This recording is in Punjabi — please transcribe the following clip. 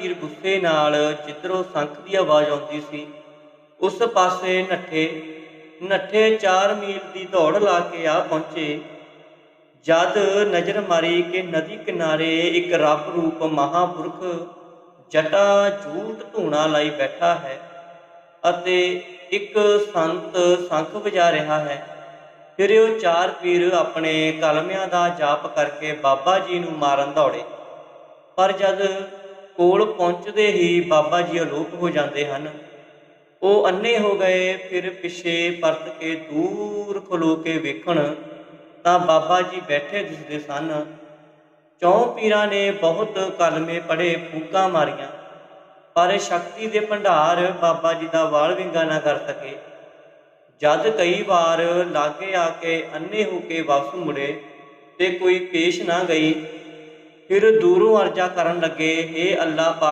ਵੀਰ ਗੁੱਸੇ ਨਾਲ ਜਿੱਧਰੋਂ ਸੰਖ ਦੀ ਆਵਾਜ਼ ਆਉਂਦੀ ਸੀ, ਉਸ ਪਾਸੇ ਨੱਠੇ ਨੱਠੇ 4 ਮੀਲ ਦੀ ਦੌੜ ਲਾ ਕੇ ਆ ਪਹੁੰਚੇ। ਜਦ ਨਜ਼ਰ ਮਾਰੀ ਕਿ ਨਦੀ ਕਿਨਾਰੇ ਇੱਕ ਰੱਬ ਰੂਪ ਮਹਾਪੁਰਖ ਜਟਾ ਝੂਟ ਧੂਣਾ ਲਈ ਬੈਠਾ ਹੈ ਅਤੇ ਇੱਕ ਸੰਤ ਸ਼ੰਖ ਵਜਾ ਰਿਹਾ ਹੈ। ਫਿਰ ਉਹ ਚਾਰ ਪੀਰ ਆਪਣੇ ਕਲਮਿਆਂ ਦਾ ਜਾਪ ਕਰਕੇ ਬਾਬਾ ਜੀ ਨੂੰ ਮਾਰਨ ਦੌੜੇ। ਪਰ ਜਦ ਕੋਲ ਪਹੁੰਚਦੇ ਹੀ ਬਾਬਾ ਜੀ ਅਲੋਪ ਹੋ ਜਾਂਦੇ ਹਨ। ਉਹ ਅੰਨੇ ਹੋ ਗਏ, ਫਿਰ ਪਿੱਛੇ ਪਰਤ ਕੇ ਦੂਰ ਖਲੋ ਕੇ ਵੇਖਣ ਤਾਂ ਬਾਬਾ ਜੀ ਬੈਠੇ ਦਿਸਦੇ ਸਨ। ਚੌਂ ਪੀਰਾਂ ਨੇ ਬਹੁਤ ਕਲਮੇ ਪੜੇ ਫੂਕਾਂ ਮਾਰੀਆਂ। ਪਰ ਸ਼ਕਤੀ ਦੇ ਭੰਡਾਰ ਬਾਬਾ ਜੀ ਦਾ ਵਾਲ ਵਿੰਗਾ ਨਾ ਕਰ ਸਕੇ। ਜਦ ਕਈ ਵਾਰ ਲਾਗੇ ਆ ਕੇ ਅੰਨੇ ਹੋ ਕੇ ਵਾਪਸ ਮੁੜੇ ਤੇ ਕੋਈ ਪੇਸ਼ ਨਾ ਗਈ ਫਿਰ ਦੂਰੋਂ ਅਰਜ਼ਾ ਕਰਨ ਲੱਗੇ ਏ ਅੱਲਾ ਪਾ